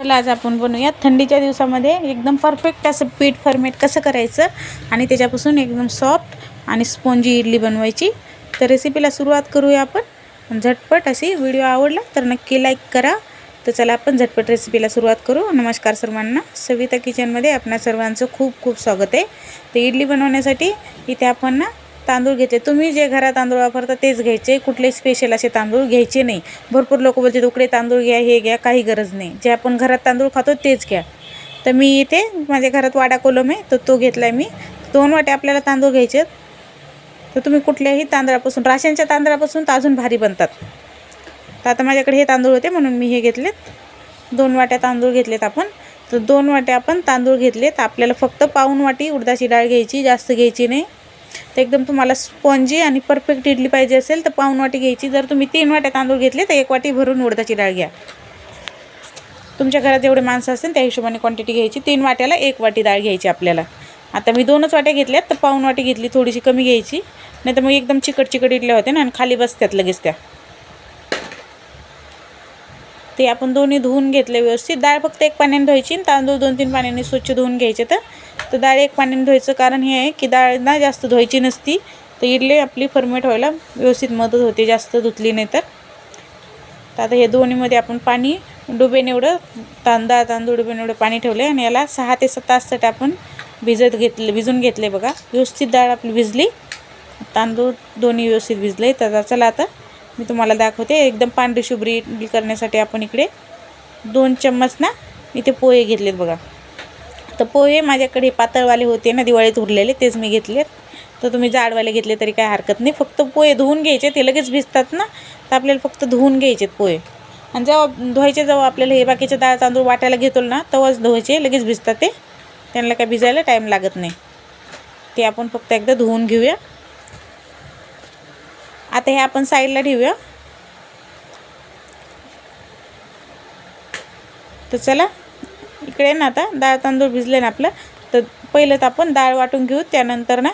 चला आज आपण बनवूया थंडीच्या दिवसामध्ये एकदम परफेक्ट असं पीठ फर्मेट कसं करायचं आणि त्याच्यापासून एकदम सॉफ्ट आणि स्पॉन्जी इडली बनवायची. तर रेसिपीला सुरुवात करूया आपण. झटपट अशी व्हिडिओ आवडला तर नक्की लाईक करा. तर चला आपण झटपट रेसिपीला सुरुवात करू. नमस्कार सर्वांना. सविता किचनमध्ये आपणा सर्वांचं खूप खूप स्वागत आहे. तर इडली बनवण्यासाठी इथे आपण ना तांदूळ घेतले. तुम्ही जे घरात तांदूळ वापरता तेच घ्यायचे. कुठले स्पेशल असे तांदूळ घ्यायचे नाही. भरपूर लोक बोलतात उकडे तांदूळ घ्या हे घ्या काही गरज नाही. जे आपण घरात तांदूळ खातो तेच घ्या. तर मी इथे माझ्या घरात वाडा कोलम आहे तर तो घेतला आहे मी. दोन वाटे आपल्याला तांदूळ घ्यायचे आहेत. तर तुम्ही कुठल्याही तांदळापासून राशनच्या तांदळापासून तर अजून भारी बनतात. तर आता माझ्याकडे हे तांदूळ होते म्हणून मी हे घेतलेत. दोन वाट्या तांदूळ घेतलेत आपण. तर दोन वाट्या आपण तांदूळ घेतलेत. आपल्याला फक्त पाऊन वाटी उडदाची डाळ घ्यायची जास्त घ्यायची नाही. तर एकदम तुम्हाला स्पॉन्जी आणि परफेक्ट इडली पाहिजे असेल तर पाऊन वाटी घ्यायची. जर तुम्ही तीन वाट्या तांदूळ घेतले तर एक वाटी भरून उडदाची डाळ घ्या. तुमच्या घरात जेवढे माणसं असतील त्या हिशोबाने क्वांटिटी घ्यायची. तीन वाट्याला एक वाटी डाळ घ्यायची आपल्याला. आता मी दोनच वाट्या घेतल्यात तर पाऊन वाटी घेतली थोडीशी कमी घ्यायची. नाही तर मग एकदम चिकट चिकट इडल्या होत्या ना आणि खाली बसत्यात लगेच त्या. ते आपण दोन्ही धुवून घेतले व्यवस्थित. डाळ फक्त एक पाण्याने धुवायची आणि तांदूळ दोन तीन पाण्याने स्वच्छ धुवून घ्यायचे तर तर डाळ एक पाण्याने धुवायचं कारण हे आहे की डाळ ना जास्त धुवायची नसती तर इडली आपली फर्मेट व्हायला व्यवस्थित मदत होते जास्त धुतली नाही तर. आता हे दोन्हीमध्ये आपण पाणी डुबेन एवढं तांदळा तांदूळ डुबेन एवढं पाणी ठेवले आणि याला सहा ते सात ताससाठी आपण भिजत घेतले भिजून घेतले बघा. व्यवस्थित डाळ आपली भिजली तांदूळ दोन्ही व्यवस्थित भिजले. तर चला आता मी तुम्हाला दाखवते. एकदम पांढरी शुभ्री करण्यासाठी आपण इकडे दोन चम्मच ना इथे पोहे घेतलेत बघा. तर पोहे माझ्याकडे पातळवाले होते ना दिवाळीत उरलेले तेच मी घेतलेत. तर तुम्ही जाडवाले घेतले तरी काय हरकत नाही. फक्त पोहे धुवून घ्यायचे ते लगेच भिजतात ना. तर आपल्याला फक्त धुवून घ्यायचेत पोहे. आणि जेव्हा धुवायचे जेव्हा आपल्याला हे बाकीचे डाळ तांदूळ वाटायला घेतो ना तेव्हाच धुवायचे लगेच भिजतात ते. त्यांना काय भिजायला टाईम लागत नाही. ते आपण फक्त एकदा धुवून घेऊया. आता हे आपण साईडला ठेवूया. तर चला इकडे ना आता डाळ तांदूळ भिजले ना आपलं तर पहिलं तर आपण डाळ वाटून घेऊ त्यानंतर ना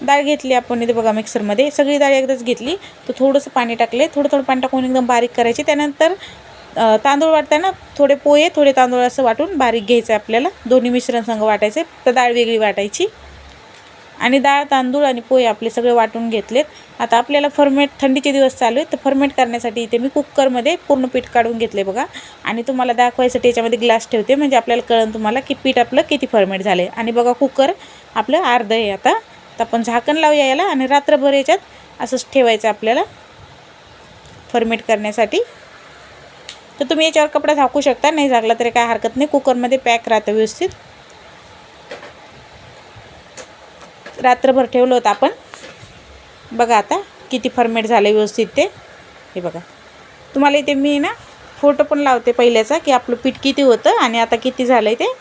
डाळ घेतली आपण इथे बघा मिक्सरमध्ये सगळी डाळ एकदाच घेतली तर थोडंसं पाणी टाकले थोडं थोडं पाणी टाकून एकदम बारीक करायचे त्यानंतर तांदूळ वाटताना थोडे पोहे थोडे तांदूळ असं वाटून बारीक घ्यायचं आपल्याला दोन्ही मिश्रण संघ वाटायचे तर डाळ वेगळी वाटायची. आणि डाळ तांदूळ आणि पोहे आपले सगळे वाटून घेतलेत. आता आपल्याला फर्मेट थंडीचे दिवस चालू आहेत तर फर्मेट करण्यासाठी इथे मी कुकरमध्ये पूर्ण पीठ काढून घेतले बघा. आणि तुम्हाला दाखवायसाठी याच्यामध्ये ग्लास ठेवते म्हणजे आपल्याला कळण तुम्हाला की पीठ आपलं किती फर्मेट झाले आणि बघा कुकर आपलं अर्धं आहे आता. तर आपण झाकण लावूया याला आणि रात्रभर याच्यात असंच ठेवायचं आपल्याला फर्मेट करण्यासाठी. तर तुम्ही याच्यावर कपडा झाकू शकता नाही झाकला तरी काय हरकत नाही. कुकरमध्ये पॅक राहतं व्यवस्थित. रात्रभर ठेवलं होतं आपण. बघा आता किती फर्मेट झालं व्यवस्थित ते. हे बघा. तुम्हाला इथे मी ना फोटो पण लावते पहिल्याचा की आपलं पीठ किती होतं आणि आता किती झालं आहे ते.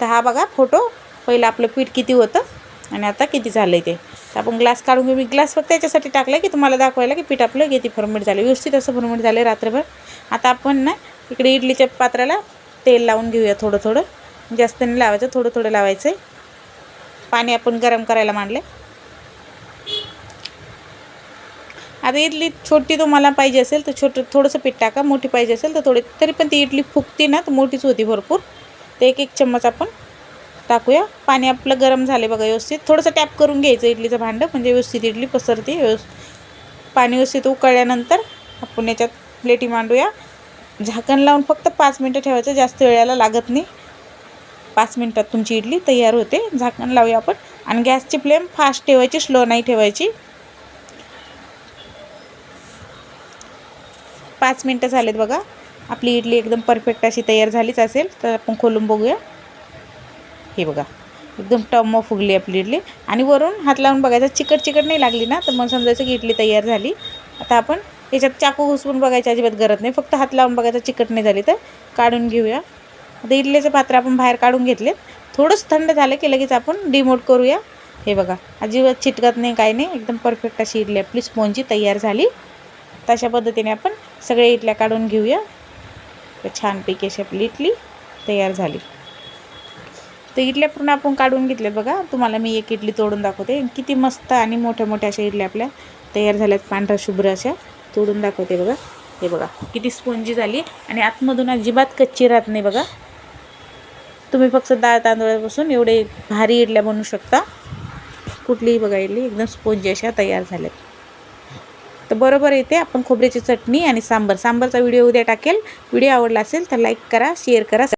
तर हा बघा फोटो. पहिलं आपलं पीठ किती होतं आणि आता किती झालं आहे ते. तर आपण ग्लास काढून घेऊ. मी ग्लास फक्त याच्यासाठी टाकला की तुम्हाला दाखवायला की पीठ आपलं किती फर्मेट झालं व्यवस्थित असं फर्मेट झालं आहे रात्रभर. आता आपण ना इकडे इडलीच्या पात्राला तेल लावून घेऊया थोडं थोडं. जास्त नाही लावायचं थोडं थोडं लावायचं आहे पाणी आपण गरम करायला मांडले आता इडली छोटी तुम्हाला पाहिजे असेल तर छोटं थोडंसं पीठ टाका मोठी पाहिजे असेल तर थोडी तरी पण ती इडली फुगते ना तर मोठीच होती भरपूर. तर एक एक चम्मच आपण टाकूया. पाणी आपलं गरम झाले बघा व्यवस्थित. थोडंसं टॅप करून घ्यायचं इडलीचं भांडं म्हणजे व्यवस्थित इडली पसरते व्यवस्थित पाणी व्यवस्थित उकळल्यानंतर आपण याच्यात प्लेटी मांडूया. झाकण लावून फक्त पाच मिनटं ठेवायचं जास्त वेळाला लागत नाही. पाच मिनटात तुमची इडली तयार होते. झाकण लावूया आपण. आणि गॅसची फ्लेम फास्ट ठेवायची स्लो नाही ठेवायची. पाच मिनटं झालेत बघा. आपली इडली एकदम परफेक्ट अशी तयार झालीच असेल तर आपण खोलून बघूया. हे बघा. एकदम टम्म फुगली आपली इडली. आणि वरून हात लावून बघायचं चिकट चिकट नाही लागली ना तर मग समजायचं की इडली तयार झाली. आता आपण याच्यात चाकू घुसवून बघायची अजिबात गरज नाही. फक्त हात लावून बघायचं चिकट नाही झाली तर काढून घेऊया. आता इडलीचं पात्र आपण बाहेर काढून घेतले. थोडंसं थंड झालं की लगेच आपण डिमोट करूया. हे बघा अजिबात चिटकत नाही काही नाही. एकदम परफेक्ट अशी इडली आपली स्पोंजी तयार झाली. तशा पद्धतीने आपण सगळ्या इडल्या काढून घेऊया. तर छानपैकी अशी आपली इडली तयार झाली. तर इडल्या पूर्ण आपण काढून घेतल्यात बघा. तुम्हाला मी एक इडली तोडून दाखवते. किती मस्त आणि मोठ्या मोठ्या अशा इडल्या आपल्या तयार झाल्यात. पांढऱ्या शुभ्र अशा तोडून दाखवते बघा. हे बघा किती स्पोंजी झाली. आणि आतमधून अजिबात कच्ची राहत नाही बघा. तुम्ही फक्त डाळ तांदळापासून एवढे भारी इडल्या बनवू शकता. कुठलीही बघा इडली एकदम स्पोंजी अशा तयार झाल्यात. तर बरोबर येते आपण खोबऱ्याची चटणी आणि सांबर. सांबारचा व्हिडिओ उद्या टाकेल. व्हिडिओ आवडला असेल तर लाईक करा शेअर करा